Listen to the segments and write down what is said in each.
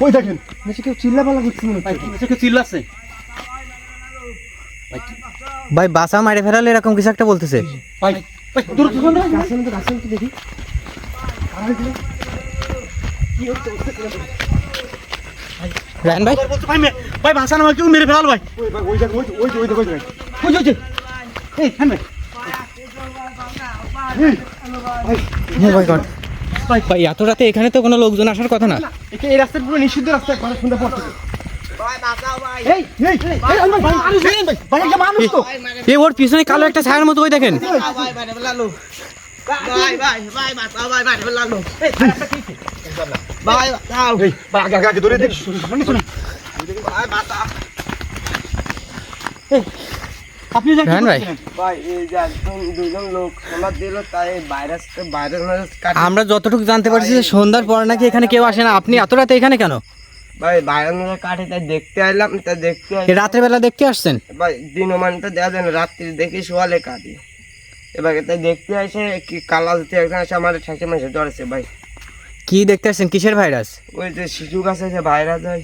ওই দেখেন নিচে কেউ চিল্লাপাল্লা করছে মনে ভাই হচ্ছে নিচে কেউ চিল্লাচ্ছে। ভাই বাসা মারে ফেরালে এরকম কিছু একটা বলতেছে। ভাই ভাই দূর দূর গাছের মধ্যে গাছের মধ্যে দেখি। রায়ন ভাই? বলছে ভাই মে- ভাই ভাষা না কেউ মেরে ফেলাল ভাই। ওই ভাই, ওই ওই ওই দেখো ওই দেখেন ওই ওই। এই হ্যাঁ ভাই। মাই গড ভাই এত রাতে এখানে তো কোনো লোকজন আসার কথা না। এই রাস্তাটা পুরো নিষিদ্ধ রাস্তা মানে সন্ধ্যা পর থেকে এই এই এই আনবেন ভাই এই ভাই। ভাই একটা মানুষ তো। এ ওর পিছনে কালো একটা ছায়ার মতো ওই দেখেন। ধরে দেখ আমরা যতটুকু জানতে পারছি যে সন্ধ্যার পর নাকি এখানে কেউ আসে না। আপনি এত রাতে এখানে কেন? ভাই কাটে তাই দেখতে আইলাম তাই দেখতে রাতের বেলা দেখতে আসছেন? ভাই দিন মান তো দেওয়া যায় না রাত্রি দেখি শোয়ালে কাটে এবার তাই দেখতে আসে কি কালা দিতে একজন আসে আমার মেসে ধরেছে ভাই। কি দেখতে আসছেন? কিসের ভাইরাস ওই যে শিশু গাছে যে ভাইরাস হয়।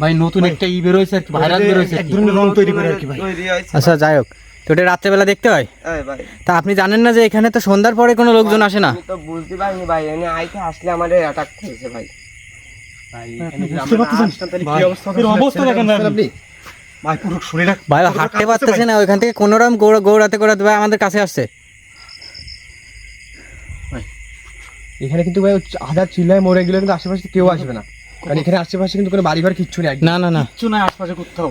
ভাই নতুন একটা ই বেরোয়েছে আর কি ভাইরাস বেরোয়েছে এক ধরনের রং তৈরি করে আর কি ভাই। আচ্ছা যাই হোক তো এটা রাত্রেবেলা দেখতে হয়? তা আপনি জানেন না যে এখানে তো সন্ধ্যার পরে কোনো লোকজন আসে না? তো বুঝতে পারিনি ভাই এনে আইতে আসলে আমার অ্যাটাক করেছে ভাই। ভাই এর অবস্থা দেখেন ভাই আপনি। ভাই? পুরো শরীরটা ভাই হাঁটতে পারতেছে না ওইখান থেকে কোনো রকম গৌড়া গৌড়াতে গৌড়াতে ভাই আমাদের কাছে আসছে। এখানে কিন্তু ভাই হাজার চিল্লায় মরে গেলে কিন্তু আশেপাশে কেউ আসবে না। কারণ এখানে আশেপাশে কিন্তু কোনো বাড়ি ঘর কিচ্ছু নেই না না না। কিচ্ছু নাই আশপাশে কোথাও।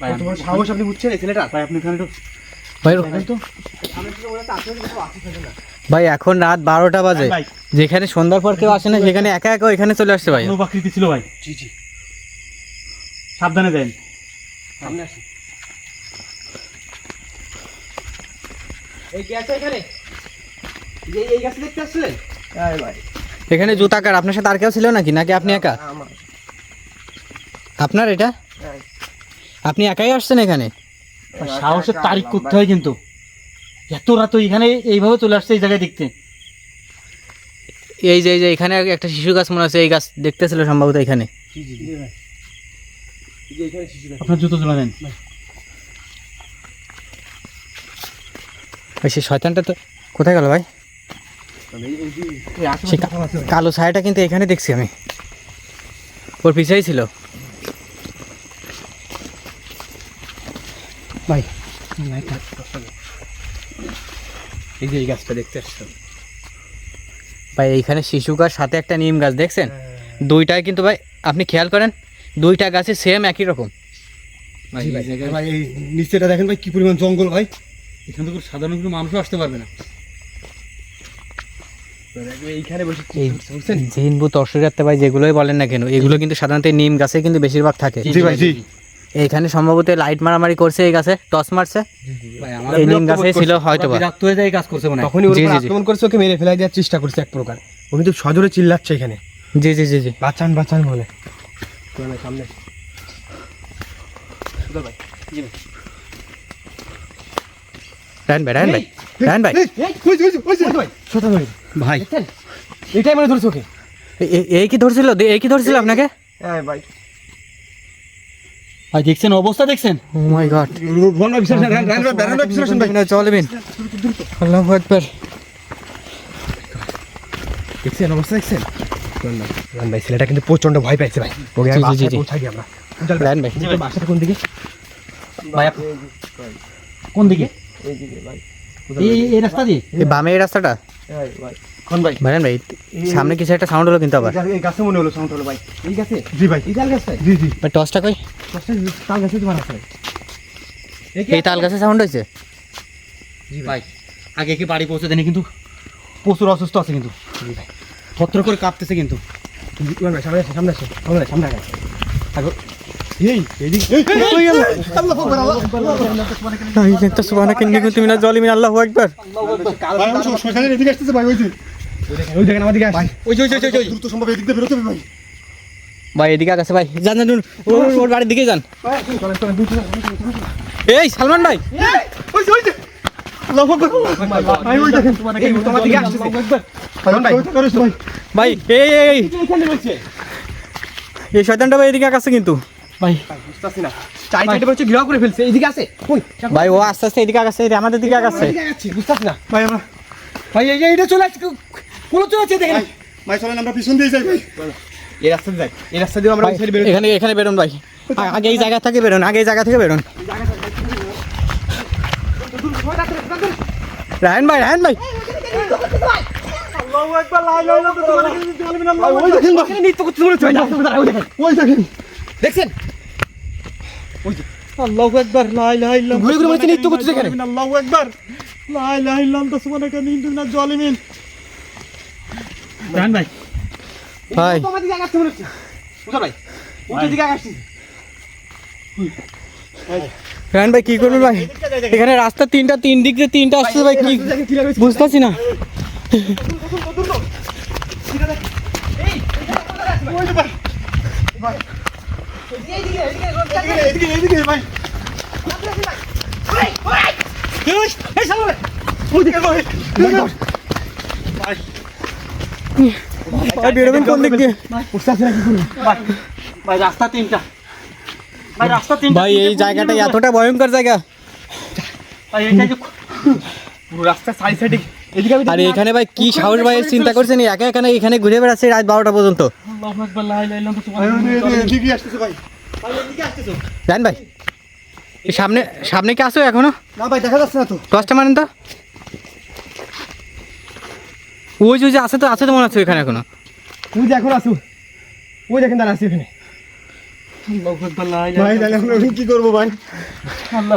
ভাই তোমার সাহস আপনি বুঝছেন এই ছেলেটা ভাই আপনি এখানে একটু ভাই এখন রাত বারোটা বাজে। ভাই যেখানে সন্ধ্যার পর কেউ আসে না সেখানে একা একা এখানে চলে আসছে ভাই। অনুপাকৃতি ছিল ভাই। জি জি। সাবধানে দেন সামনে আসি। এই কি আছে এখানে? এই এই গাছ দেখতে আসছিলেন? ভাই। এখানে জুতাকার আপনার সাথে আর কেউ ছিল নাকি? নাকি আপনি একা? আপনার এটা? আপনি একাই আসছেন এখানে? সাহসের তারিখ করতে হয় কিন্তু? এত রাত এখানে এইভাবে চলে আসছে এই জায়গায় দেখতে। এই যে এই যে এখানে একটা শিশু গাছ মনে আছে এই গাছ দেখতেছিল সম্ভবত এখানে। আপনার জুতো তুলে দেন। ওই সেই শয়তানটা তো কোথায় গেল ভাই? সে কালো ছায়াটা কিন্তু এখানে দেখছি আমি। ওর পিছাই ছিল। ভাই এই যে এই গাছটা দেখতে আসছো। ভাই এইখানে শিশু গাছ সাথে একটা নিম গাছ দেখছেন? দুইটাই কিন্তু ভাই আপনি খেয়াল করেন দুইটা গাছে সেম একই রকম। ভাই এই নিচেটা দেখেন ভাই কি পরিমাণ জঙ্গল ভাই। এখান থেকে সাধারণ কোনো মানুষও আসতে পারবে না। এইখানে বসে এই জিন ভূত অসুরাতে ভাই যেগুলোই বলেন না কেন এগুলো কিন্তু সাধারণত নিম গাছে কিন্তু বেশিরভাগ থাকে। জি ভাই জি এইখানে সম্ভবত লাইট মারামারি করছে এই গাছে টস মারছে। এই নিম গাছে ছিল হয়তো বিরক্ত হয়ে যায় কাজ করছে মনে তখনই ওর জি, উপর জি, জি। আক্রমণ করেছে ওকে মেরে ফেলাই দেওয়ার চেষ্টা করছে এক প্রকার। ও কিন্তু সজোরে চিল্লাচ্ছে এখানে। জি জি জি জি। বাঁচান বাঁচান বলে। সামনে। ভাই রায়ন ভাই। রায়ন ভাই ওই যে। ছোট ভাই ভাই এটাই মানে ধরছে ওকে এই কি? ধরছিল? এই কি ধরছিল আপনাকে? ভাই। ভাই দেখছেন? অবস্থা দেখছেন? ও মাই গড ভাই, রায়ন- রায়ন ভাই, রায়ন ভাই, ভাই। চলবেন আল্লাহু আকবার। দেখছেন? অবস্থা দেখছেন? রান ভাই ছেলেটা কিন্তু প্রচণ্ড ভয় পাইছে ভাই। ওকে জি, জি, জি, আমরা? রায়ন ভাই। কোন দিকে? ভাই। কোন দিকে? এইদিকে ভাই এই এই- এই রাস্তা দিয়ে? এই বামে এই রাস্তাটা? ভাই কোন ভাই? রায়ন ভাই সামনে কিছু একটা সাউন্ড হলো কিন্তু আবার। এই- গাছে মনে হলো সাউন্ড হলো ভাই। এই গাছে? জি ভাই। এই তাল গাছটাই জি জি। ভাই টসটা কই? তাল গাছে তোমার আছে। এই তাল গাছে সাউন্ড হয়েছে? ভাই। আগে কি বাড়ি পৌঁছে দেনি কিন্তু? প্রচুর অসুস্থ আছে কিন্তু। থত্র করে কাঁপতেছে কিন্তু। ভাই সামনে আসে সামনে আসে সামনে সামনে আসে ভাই, এদিকে আসতেছে ভাই, ওই যে। ওই দেখেন ওই দেখেন আমাদের আসে ওই যে ওই যে, ওই যে, ওই যে। দ্রুত সম্ভব এদিক দিয়ে বেরোতে হবে ভাই। ভাই এদিকে আছে ভাই। যান যান ওর বাড়ির দিকে যান। এই সালমান ভাই। ওই যে, ওই যে। আল্লাহ আকবার। ভাই, এই তোমার দিকে আসছে ভাই, ভাই, ওই তো করিস ভাই। ভাই এই এই এই। এই শয়তানটা ভাই এদিকে আগাচ্ছে কিন্তু। ভাই। বুঝতেছি না। চাই চাইটা হচ্ছে ঘিরাও করে ফেলছে। এইদিকে আছে কই? ভাই ও আস্তে আস্তে এদিকে আগাচ্ছে আমাদের দিকে আগাচ্ছে। বুঝতেছি না। ভাই আমরা ভাই এই এটা চলে আসছে কোন চলে আসছে দেখেন। ভাই চলেন আমরা পিছন দিয়ে যাই ভাই। এই রাস্তা দিয়ে যাই। এই রাস্তা দিয়ে আমরা ওই সাইডে বেরোই। এখানে এখানে বেরোন ভাই। আগে এই জায়গা থেকে বেরোন আগে এই জায়গা থেকে বেরোন। রায়ন ভাই রায়ন ভাই। ওই দেখেন। ওই দেখেন। দেখছেন আল্লাহু আকবার লা ইলাহা ইল্লাল্লাহ ঘুরে ঘুরে মনে নৃত্য করতেছে। আল্লাহু আকবার লা ইলাহা ইল্লাল্লাহ সুবহানাকা মিন দুনিয়া জালিমিন রান ভাই ভাই তো আমাদের দিকে আগাচ্ছে মনে হচ্ছে বুঝা ভাই উল্টো দিকে আগাচ্ছে রায়ন ভাই কি করবেন ভাই এখানে রাস্তা তিনটা তিন দিক দিয়ে তিনটা আসছে ভাই কি বুঝতেছি না ভাই কোন দিক দিয়ে ভাই রাস্তা তিনটা ভাই রাস্তা তিনটা ভাই এই জায়গাটা এতটা ভয়ঙ্কর জায়গা ভাই এইটা যে পুরো রাস্তা সাইড সাইডে এদিকে আমি আর এখানে ভাই কি সাহস ভাই চিন্তা করছেন একা এখানে এখানে ঘুরে বেড়াচ্ছে রাত বারোটা পর্যন্ত? জান ভাই সামনে সামনে কি আসো এখনও? না ভাই দেখা যাচ্ছে না তো। দশটা মানেন তো। ওই যে ওই যে আছে তো আছে তো মনে হচ্ছে এখানে এখনও। ওই যে এখন আসু। ওই দেখেন দাঁড়া আছি এখানে। আল্লাহু আকবার লা ইলাহা ভাই তাহলে আমরা এখন কি করব ভাই?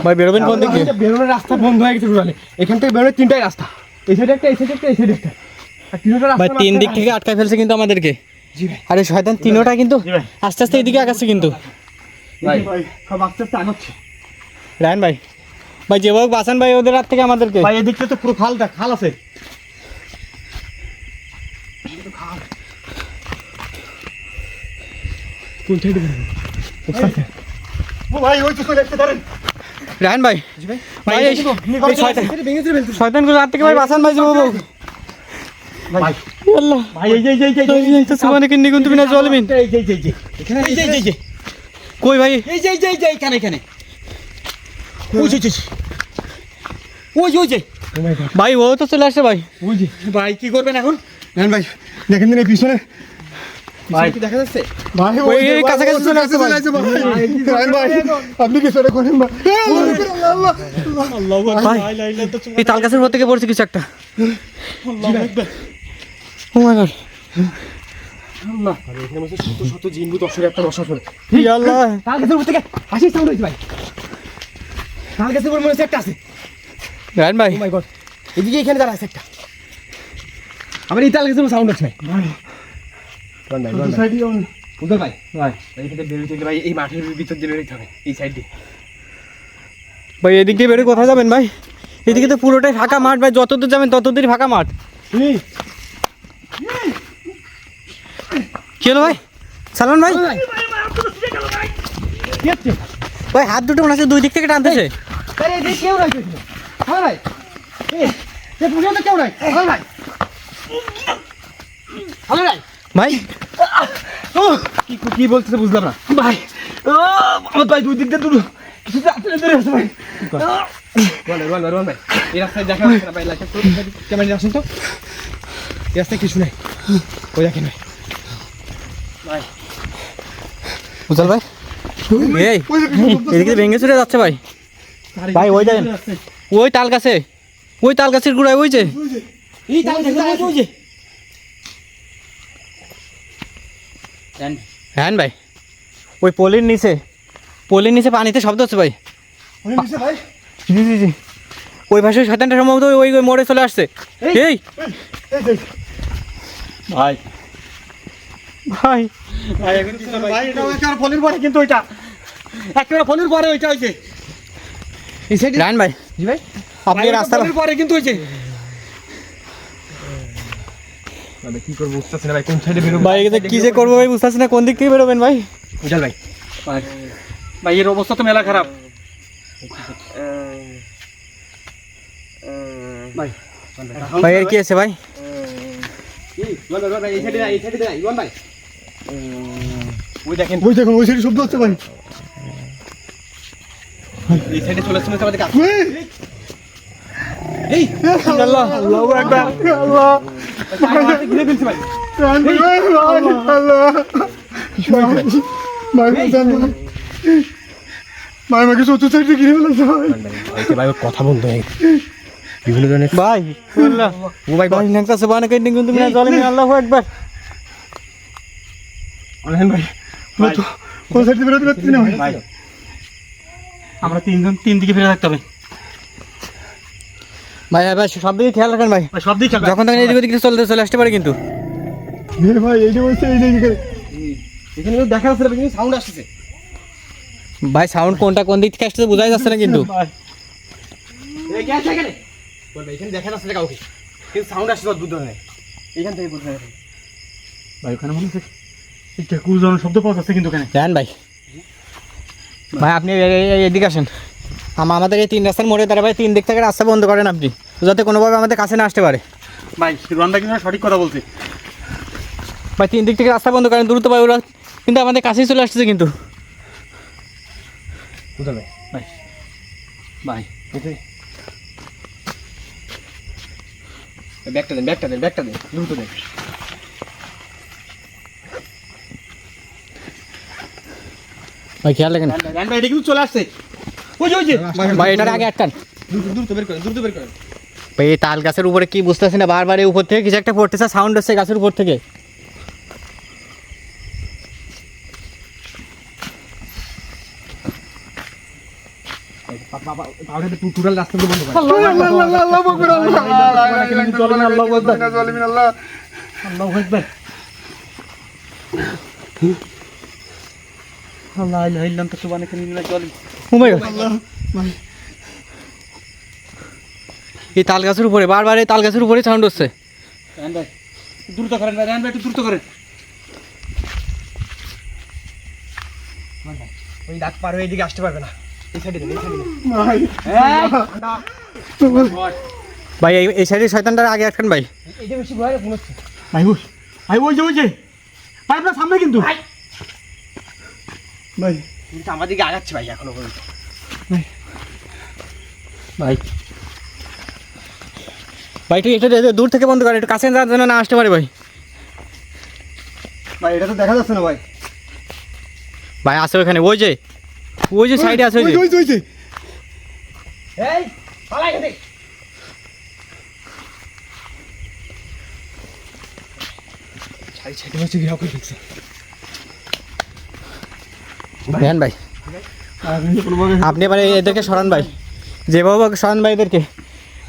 ভাই বেরোবেন কোন দিক? দিয়ে বেরোনোর রাস্তা বন্ধ হয়ে গেছে এখান থেকে বেরোনোর তিনটাই রাস্তা। এই সাইডে একটা এই সাইডে একটা এই সাইডে একটা আর তিনটা ভাই তিন দিক থেকে আটকায় ফেলছে কিন্তু আমাদেরকে। জি ভাই। আরে শয়তান তিনোটা কিন্তু আস্তে আস্তে এদিকে আগাচ্ছে কিন্তু। ভাই ভাই সব আস্তে আস্তে আগাচ্ছে। রায়ন ভাই ভাই যেভাবে বাঁচান ভাই ওদের হাত থেকে আমাদেরকে। ভাই এদিকটা তো পুরো খালটা খাল আছে। কোন সাইডে ও ভাই ওই তো চলে আসতে ধরেন। রায়ন ভাই শয়তানগুলো হাত থেকে ভাই বাঁচান ভাই যেভাবে ভাই আল্লাহ ভাই এই এই এই এই তো সুবহানাকে কিন্নি কুনতু বিনা জালিমিন এই এই এই এখানে এই এই এই কই ভাই এই যে এই এই এখানে এখানে ওই যে ওই ওই ওই ও ভাই ও তো চলে আসছে ভাই ওই ভাই কি করবেন এখন ভাই দেখেন দিন এই পিছনে ভাই কি দেখা যাচ্ছে? ভাই ওই, এই কাছাকাছি চলে আসছে ভাই। ভাই। আপনি কি সেটা করেন ভাই? আল্লাহ আল্লাহ ভাই এই তাল গাছের উপর থেকে পড়ছে কিছু একটা। Oh my god. এখানে শত শত জিনবুত অসুর একটা রসা ফেলে ই আল্লাহ। তাল গাছের উপর থেকে হাসির সাউন্ড ভাই। তাল গাছের উপর মনে হচ্ছে একটা আছে। রায়ন ভাই। ও মাই গড এদিকে এখানে দাঁড়া আছে একটা। আমার এই তাল গাছের সাউন্ড হচ্ছে ভাই উদয় ভাই ভাই থেকে বেরোতে গেলে ভাই এই মাঠের ভিতর দিয়ে বেরোতে হবে এই সাইড দিয়ে। ভাই এদিক দিয়ে বেরোয় কোথায় যাবেন ভাই? এদিকে তো পুরোটাই ফাঁকা মাঠ ভাই যত দূর যাবেন তত দূরই ফাঁকা মাঠ। কি হলো ভাই? সালমান ভাই? ভাই হাত দুটো মনে হচ্ছে দুই দিক থেকে টানতেছে। কেউ নাই ভাই ভাই। ভাই কি কি বলতেছে বুঝলাম না। ভাই আমার ভাই দুই দিক দিয়ে দুটো কিছু ধরে আছে ভাই। এই রাস্তায় দেখা যাচ্ছে না ভাই লাইটটা ক্যামেরা আসুন তো। এই রাস্তায় কিছু নাই। ওই দেখেন ভাই? উজাল ভাই? এই এদিকে ভেঙে চুরে যাচ্ছে ভাই। ভাই ওই দেখেন ওই তাল গাছে ওই তাল গাছের গুড়ায় ওই যে। এই তাই দেখো ওই যে। হ্যাঁ ভাই। ওই পোলের নিচে পোলের নিচে পানিতে শব্দ হচ্ছে ভাই। ওই নিচে ভাই? জি জি জি। ওই পাশে শয়তানটা সম্ভবত ওই ওই মোড়ে চলে আসছে। এই এই। ভাই। ভাই। ভাই এখন কি ভাই এটা একেবারে ফলের পরে কিন্তু ওইটা। একেবারে ফোনের পরে ওইটা হইছে। এই সাইডে ভাই। জি ভাই। আপনি রাস্তা ফোনের পরে কিন্তু হইছে। কি করব বুঝতেছি না ভাই কোন সাইডে বেরোবো? ভাই এখানে কি যে করব ভাই বুঝতে পারছি না কোন দিক থেকে বেরোবেন ভাই? উজাল ভাই। ভাই এর অবস্থা তো মেলা খারাপ। ভাই ভাই এর কি আছে ভাই? ওই দেখেন। ওই দেখুন ওই সাইডে শব্দ হচ্ছে ভাই। এই সাইডে চলে আসছে আমাদের কাছে? এই আল্লাহ আল্লাহু আকবার। আল্লাহ ঘিরে ফেলছে ভাই ভাই। আমাকে সাইডে ঘিরে ফেলেছে ভাই ভাই কথা বলতো বিভিন্ন ধরনের ভাই ও ভাই ভাই। সে বানা কেন্ডিং মিনা জলে আল্লাহু আকবার ভাই কোন সাইডে বেরোতে পারছি না ভাই? ভাই। আমরা তিনজন তিন দিকে ফিরে থাকতে হবে। ভাই ভাই সব দিকে খেয়াল রাখেন ভাই। সব দিক যখন তখন এদিকে ওদিকে চলে চলে আসতে পারে কিন্তু। ভাই এইটা বলছে এই দিকে এখানে কিন্তু দেখা যাচ্ছে কিন্তু সাউন্ড আসছে। ভাই সাউন্ড কোনটা কোন দিক থেকে আসছে বোঝাই যাচ্ছে না কিন্তু। এই কে আছে এখানে? বলবে এখানে দেখা যাচ্ছে না কাউকে। কিন্তু সাউন্ড আসছে অদ্ভুত ধরনের এখান থেকে বুঝতে পারছি ভাই ওখানে মনে হচ্ছে একটা কুজন শব্দ পাওয়া যাচ্ছে কিন্তু ওখানে জান ভাই। ভাই আপনি এদিকে আসেন। আমাদের এই তিন রাস্তার মোড়ে দাঁড়া ভাই তিন দিক থেকে রাস্তা বন্ধ করেন আপনি। যাতে কোনোভাবে আমাদের কাছে না আসতে পারে। ভাই ভাই কিন্তু সঠিক কথা বলছে। ভাই তিন দিক থেকে রাস্তা বন্ধ করেন দ্রুত ভাই ওরা কিন্তু আমাদের কাছেই চলে আসছে কিন্তু। ভাই? ভাই ভাই। ব্যাগটা দেন ব্যাগটা দেন ব্যাগটা দেন দ্রুত দেন। ভাই খেয়াল ভাই এটা কিন্তু চলে আসছে। ওই যে ওই যে ভাই এটার আগে আটকান। দ্রুত দ্রুত বের করেন দ্রুত বের করেন। ভাই এই তাল গাছের উপরে কি বুঝতেছি না? বারবার এই উপর থেকে কিছু একটা পড়তেছে সাউন্ড হচ্ছে গাছের উপর থেকে। বাবা বাবা টোটাল রাস্তাগুলো বন্ধ করে আল্লাহ আল্লাহ আল্লাহ আল্লাহ বকর আল্লাহ আল্লাহ আল্লাহ জালিমিন আল্লাহ আল্লাহু আকবার আল্লাহ ইলাহা ইল্লা আনতা সুবহানাকা ইন্নী মিনাজ ও মাই গড এই তাল গাছের উপরে বারবার এই তাল গাছের উপরে সাউন্ড হচ্ছে। ভাই দ্রুত করেন ভাই ভাই একটু দ্রুত করেন। ওই ডাক পার হয়ে এদিকে আসতে পারবে না। এই সাইডে এই সাইডে ভাই। এই সাইডে শয়তানটার আগে আটকান ভাই। এইটা বেশি ভয় মনে হচ্ছে। ভাই ওই ভাই ওই যে ওই যে। ভাই আপনার সামনে কিন্তু। ভাই কিন্তু আমার দিকে আগাচ্ছে ভাই এখনও পর্যন্ত। ভাই। ভাই। একটু একটু দে- দূর থেকে বন্ধ করেন একটু কাছে যাওয়ার জন্য না আসতে পারে ভাই। ভাই এটা তো দেখা যাচ্ছে না ভাই। ভাই আছে ওখানে ওই যে ওই যে সাইডে আছে ওই যে। ওই যে ওই যে এই পালাই গেছে ছাড়ি ছাড়ি হচ্ছে গিয়ে করে ফেলছে দেখেন ভাই। আপনি এবার এদেরকে সরান ভাই। যেভাবে হোক সরান ভাই এদেরকে।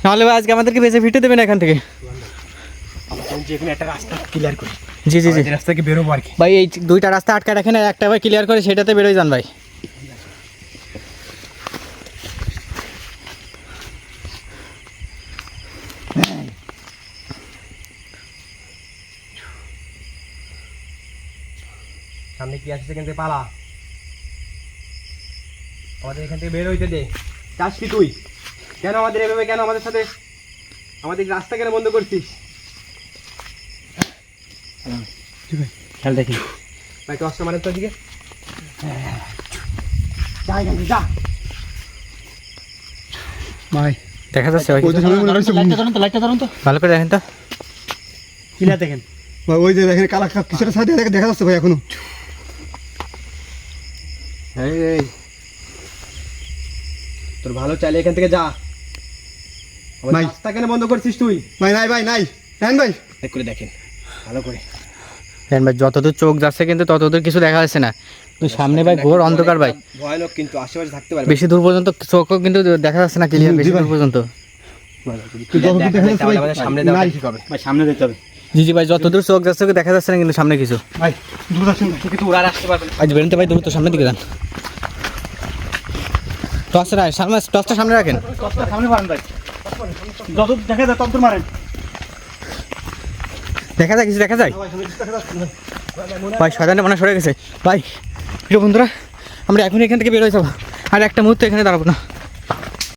নাহলে আজকে আমাদেরকে বেঁচে ফিটে দেবেন এখান থেকে। জি জি জি। এই রাস্তা থেকে বেরোবো আর কি? ভাই এই দুইটা রাস্তা আটকা রাখেন একটা ভাই ক্লিয়ার করে সেটাতে বেরোয় যান ভাই। সামনে কি আসছে থেকে পালা? আমাদের এখান থেকে বের হইতে দে। চাস কি তুই? কেন আমাদের এভাবে কেন আমাদের সাথে? আমাদের রাস্তা কেন বন্ধ করছিস? খেয়াল দেখি ভাই কষ্ট মানে তোর দিকে যা যা। ভাই দেখা যাচ্ছে ভাই। তো ভালো করে দেখেন তো। কিনা দেখেন? ভাই ওই যে দেখেন কালা কিছুটা সাইডে দেখা যাচ্ছে ভাই এখনও। এই। তোর ভালো চাইলে এখান থেকে যা। ভাই। রাস্তা কেন বন্ধ করছিস তুই? ভাই নাই ভাই নাই হ্যাঁ ভাই। এক করে দেখেন ভালো করে। দেখেন ভাই যতদূর চোখ যাচ্ছে কিন্তু ততদূর কিছু দেখা যাচ্ছে না। তুই সামনে ভাই ঘোর অন্ধকার ভাই। ভয়ানক কিন্তু আশেপাশে থাকতে পারবে বেশি দূর পর্যন্ত চোখও কিন্তু দেখা যাচ্ছে না ক্লিয়ার বেশি দূর পর্যন্ত। সামনে ভাই সামনে যেতে হবে। জি জি ভাই যতদূর চোখ যাচ্ছে দেখা যাচ্ছে না কিন্তু সামনে কিছু। ভাই আসুন কিন্তু ওরা আসতে পারবে না। আজ বেরোতে ভাই দ্রুত সামনের দিকে যান। টর্চটা সামনে টর্চটা সামনে রাখেন। টসটা সামনে মারেন ভাই। যত দেখা যায় তত মারেন। দেখা যায় কিছু দেখা যায়? ভাই সামনে দেখা যাচ্ছে না। ভাই শয়তানটা মনে সরে গেছে। ভাই প্রিয় বন্ধুরা আমরা এখন এখান থেকে বেরোয় যাব। আর একটা মুহূর্ত এখানে দাঁড়াবো না।